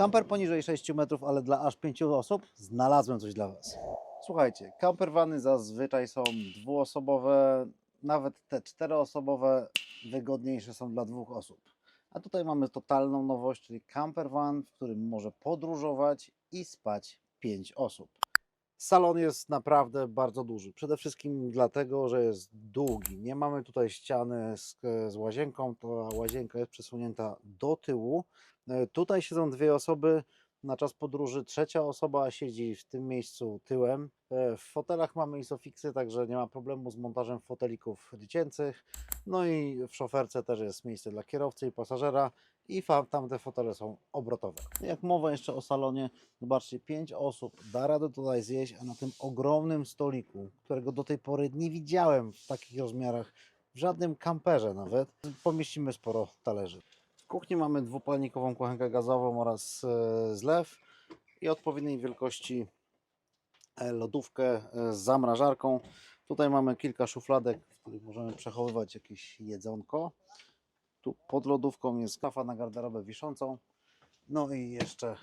Kamper poniżej 6 metrów, ale dla aż 5 osób znalazłem coś dla Was. Słuchajcie, campervany zazwyczaj są dwuosobowe, nawet te czteroosobowe wygodniejsze są dla dwóch osób. A tutaj mamy totalną nowość, czyli campervan, w którym może podróżować i spać 5 osób. Salon jest naprawdę bardzo duży. Przede wszystkim dlatego, że jest długi. Nie mamy tutaj ściany z, z łazienką, ta łazienka jest przesunięta do tyłu. E, Tutaj siedzą dwie osoby na czas podróży. Trzecia osoba siedzi w tym miejscu tyłem. E, W fotelach mamy isofiksy, także nie ma problemu z montażem fotelików dziecięcych. No i w szoferce też jest miejsce dla kierowcy i pasażera i tamte fotele są obrotowe. Jak mowa jeszcze o salonie, zobaczcie, pięć osób da radę tutaj zjeść, a na tym ogromnym stoliku, którego do tej pory nie widziałem w takich rozmiarach w żadnym kamperze nawet, pomieścimy sporo talerzy. Kuchni mamy dwupalnikową kuchenkę gazową oraz e, zlew i odpowiedniej wielkości e, lodówkę e, z zamrażarką. Tutaj mamy kilka szufladek, w których możemy przechowywać jakieś jedzonko. Tu pod lodówką jest kafa na garderobę wiszącą. No i jeszcze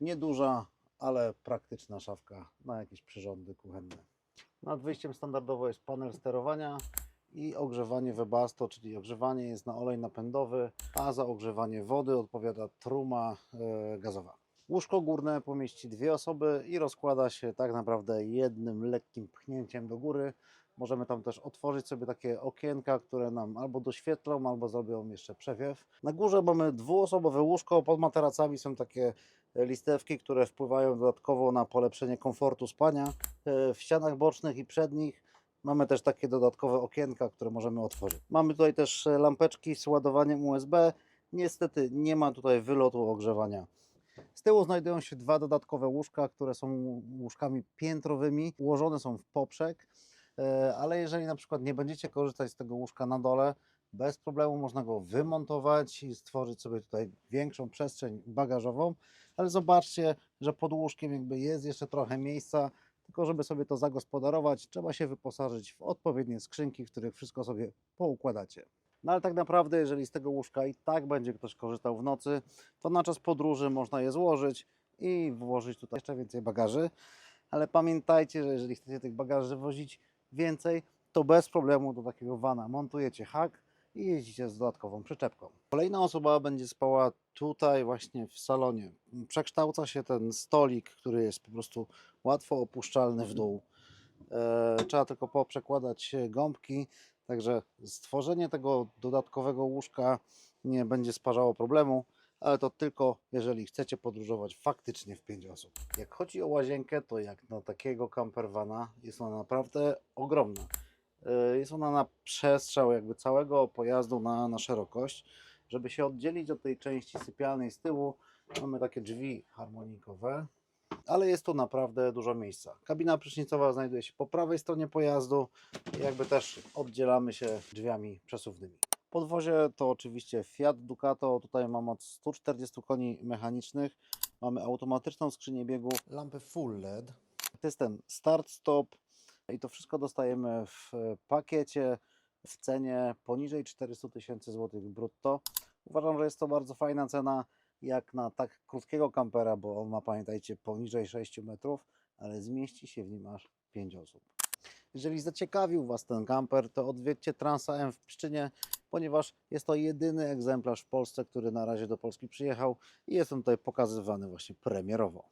nieduża, ale praktyczna szafka na jakieś przyrządy kuchenne. Nad wyjściem standardowo jest panel sterowania i ogrzewanie Webasto, czyli ogrzewanie jest na olej napędowy, a za ogrzewanie wody odpowiada truma e, gazowa. Łóżko górne pomieści dwie osoby i rozkłada się tak naprawdę jednym lekkim pchnięciem do góry. Możemy tam też otworzyć sobie takie okienka, które nam albo doświetlą, albo zrobią jeszcze przewiew. Na górze mamy dwuosobowe łóżko, pod materacami są takie listewki, które wpływają dodatkowo na polepszenie komfortu spania. E, W ścianach bocznych i przednich mamy też takie dodatkowe okienka, które możemy otworzyć. Mamy tutaj też e, lampeczki z ładowaniem USB. Niestety nie ma tutaj wylotu ogrzewania. Z tyłu znajdują się dwa dodatkowe łóżka, które są łóżkami piętrowymi, ułożone są w poprzek, e, ale jeżeli na przykład nie będziecie korzystać z tego łóżka na dole, bez problemu można go wymontować i stworzyć sobie tutaj większą przestrzeń bagażową, ale zobaczcie, że pod łóżkiem jakby jest jeszcze trochę miejsca, tylko żeby sobie to zagospodarować, trzeba się wyposażyć w odpowiednie skrzynki, w których wszystko sobie poukładacie. No ale tak naprawdę, jeżeli z tego łóżka i tak będzie ktoś korzystał w nocy, to na czas podróży można je złożyć i włożyć tutaj jeszcze więcej bagaży. Ale pamiętajcie, że jeżeli chcecie tych bagaży wozić więcej, to bez problemu do takiego vana montujecie hak i jeździcie z dodatkową przyczepką. Kolejna osoba będzie spała tutaj właśnie w salonie. Przekształca się ten stolik, który jest po prostu łatwo opuszczalny w dół. E, trzeba tylko poprzekładać gąbki, także stworzenie tego dodatkowego łóżka nie będzie sparzało problemu, ale to tylko jeżeli chcecie podróżować faktycznie w 5 osób. Jak chodzi o łazienkę, to jak na takiego campervana jest ona naprawdę ogromna. E, Jest ona na przestrzał jakby całego pojazdu na, na szerokość. Żeby się oddzielić od tej części sypialnej z tyłu, mamy takie drzwi harmonikowe, ale jest tu naprawdę dużo miejsca. Kabina prysznicowa znajduje się po prawej stronie pojazdu i jakby też oddzielamy się drzwiami przesuwnymi. Podwozie to oczywiście Fiat Ducato, tutaj mam od 140 koni mechanicznych, mamy automatyczną skrzynię biegów, lampę full LED, system start-stop i to wszystko dostajemy w pakiecie w cenie poniżej 400 tysięcy złotych brutto. Uważam, że jest to bardzo fajna cena jak na tak krótkiego kampera, bo on ma, pamiętajcie, poniżej 6 metrów, ale zmieści się w nim aż 5 osób. Jeżeli zaciekawił Was ten kamper, to odwiedźcie Transa M w Pszczynie, ponieważ jest to jedyny egzemplarz w Polsce, który na razie do Polski przyjechał i jest on tutaj pokazywany właśnie premierowo.